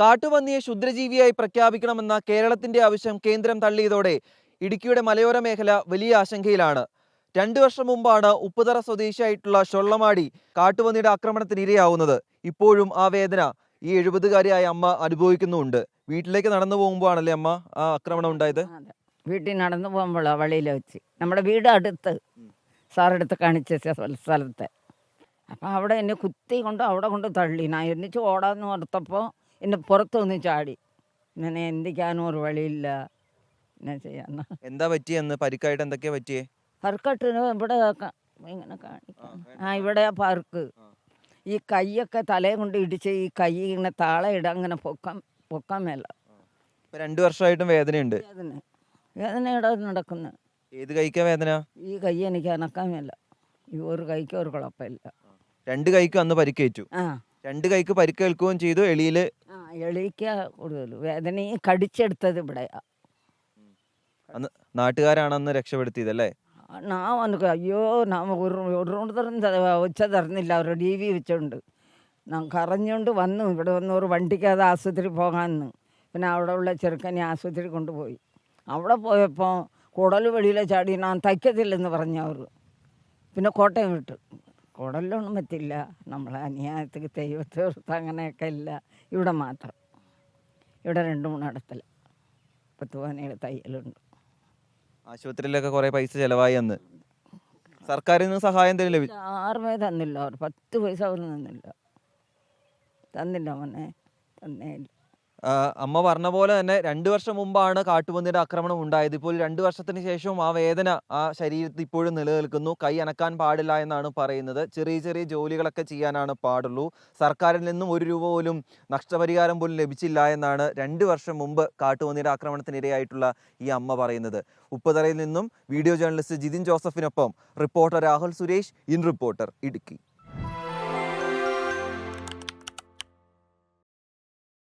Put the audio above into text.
കാട്ടുപന്നിയെ ക്ഷുദ്രജീവിയായി പ്രഖ്യാപിക്കണമെന്ന കേരളത്തിന്റെ ആവശ്യം കേന്ദ്രം തള്ളിയതോടെ ഇടുക്കിയുടെ മലയോര മേഖല വലിയ ആശങ്കയിലാണ്. രണ്ടു വർഷം മുമ്പാണ് ഉപ്പുതറ സ്വദേശിയായിട്ടുള്ള ഷൊള്ളമാടി കാട്ടുപന്നിയുടെ ആക്രമണത്തിന് ഇരയാവുന്നത്. ഇപ്പോഴും ആ വേദന ഈ എഴുപതുകാരിയായ അമ്മ അനുഭവിക്കുന്നുണ്ട്. വീട്ടിലേക്ക് നടന്നു പോകുമ്പോഴാണല്ലേ അമ്മ ആ ആക്രമണം ഉണ്ടായത്? വീട്ടിൽ നടന്നു പോകുമ്പോഴാണ് വഴിയിൽ വെച്ച്. നമ്മുടെ വീട് അടുത്ത്. സാറെടുത്ത് കാണിച്ച സ്ഥ- സ്ഥലത്തെ. അപ്പം അവിടെ എന്നെ കുത്തി കൊണ്ട് അവിടെ കൊണ്ട് തള്ളി. ഞാൻ എന്നിച്ച് ഓടാന്ന് ഓർത്തപ്പോൾ എന്നെ പുറത്ത് ഒന്ന് ചാടി. ഇങ്ങനെ എന്തിക്കാനും ഒരു വഴിയില്ല. എന്നാ ചെയ്യാന്ന എന്താ പറ്റിയെന്ന് പരിക്കായിട്ട് എന്തൊക്കെയാ പറ്റിയേ? ഹർക്കട്ടിന് ഇവിടെ ഇങ്ങനെ കാണിക്കാം. ആ ഇവിടെ പാർക്ക്. ഈ കൈയൊക്കെ തലയെ കൊണ്ട് ഇടിച്ച് ഈ കൈ ഇങ്ങനെ താളെ ഇടാൻ അങ്ങനെ പൊക്കാൻ പൊക്കാൻ മേല. രണ്ടു വർഷമായിട്ടും വേദനയുണ്ട്. വേദന. വേദനയുടെ നടക്കുന്നു. ഏത് കൈക്കാ വേദന? ഈ കൈ എനിക്ക് അനക്കാൻ മേല. ഈ ഒരു കൈക്ക് ഒരു കുഴപ്പമില്ല. രണ്ട് കൈക്ക് അന്ന് പരിക്കേറ്റു. ആ. രണ്ട് കൈക്ക് പരിക്കേൽക്കുകയും ചെയ്തു. എളിയിൽ എളിക്ക കൂടുതൽ വേദനയും കടിച്ചെടുത്തത് ഇവിടെയാ. അന്ന് നാട്ടുകാരാണ് അന്ന് രക്ഷപ്പെടുത്തിയത് അല്ലേ ഞാൻ വന്നു അയ്യോ നാം ഒരു ഒരു തരം ഉച്ച തരുന്നില്ല അവർ ടി വി വെച്ചുകൊണ്ട് ഞാൻ കറഞ്ഞുകൊണ്ട് വന്നു. ഇവിടെ വന്ന് ഒരു വണ്ടിക്കത് ആശുപത്രി പോകാമെന്ന് പിന്നെ അവിടെ ഉള്ള ചെറുക്കനെ ആശുപത്രി കൊണ്ടുപോയി. അവിടെ പോയപ്പോൾ കുടൽ വെളിയിലെ ചാടി ഞാൻ തയ്ക്കത്തില്ലെന്ന് പറഞ്ഞു അവർ പിന്നെ കോട്ടയം വിട്ടു. കുടലൊന്നും പറ്റില്ല നമ്മൾ അന്യായത്തിൽ ദൈവത്തെ ഓർത്ത് അങ്ങനെയൊക്കെ ഇല്ല. ഇവിടെ മാത്രം. ഇവിടെ രണ്ട് മൂന്നിടത്തില്ല പത്ത് പതിനേഴ് തയ്യലുണ്ട്. ആശുപത്രിയിലൊക്കെ കുറേ പൈസ ചിലവായി അന്ന്. സർക്കാരിൽ നിന്ന് സഹായം എന്തെങ്കിലും ലഭിച്ചു ആറുമേ തന്നില്ല. അവർ പത്ത് പൈസ അവർ തന്നില്ല. തന്നില്ല മോനെ. തന്നേ ഇല്ല. അമ്മ പറഞ്ഞ പോലെ തന്നെ രണ്ട് വർഷം മുമ്പാണ് കാട്ടുപന്നിയുടെ ആക്രമണം ഉണ്ടായത്. ഇപ്പോൾ രണ്ട് വർഷത്തിന് ശേഷവും ആ വേദന ആ ശരീരത്തിൽ ഇപ്പോഴും നിലനിൽക്കുന്നു. കൈ അനക്കാൻ പാടില്ല എന്നാണ് പറയുന്നത്. ചെറിയ ചെറിയ ജോലികളൊക്കെ ചെയ്യാനാണ് പാടുള്ളൂ. സർക്കാരിൽ നിന്നും ഒരു രൂപ പോലും നഷ്ടപരിഹാരം പോലും ലഭിച്ചില്ല എന്നാണ് രണ്ട് വർഷം മുമ്പ് കാട്ടുപന്നിയുടെ ആക്രമണത്തിനിരയായിട്ടുള്ള ഈ അമ്മ പറയുന്നത്. ഉപ്പുതറയിൽ നിന്നും video journalist Jithin ജോസഫിനൊപ്പം reporter Rahul Suresh in reporter Idukki.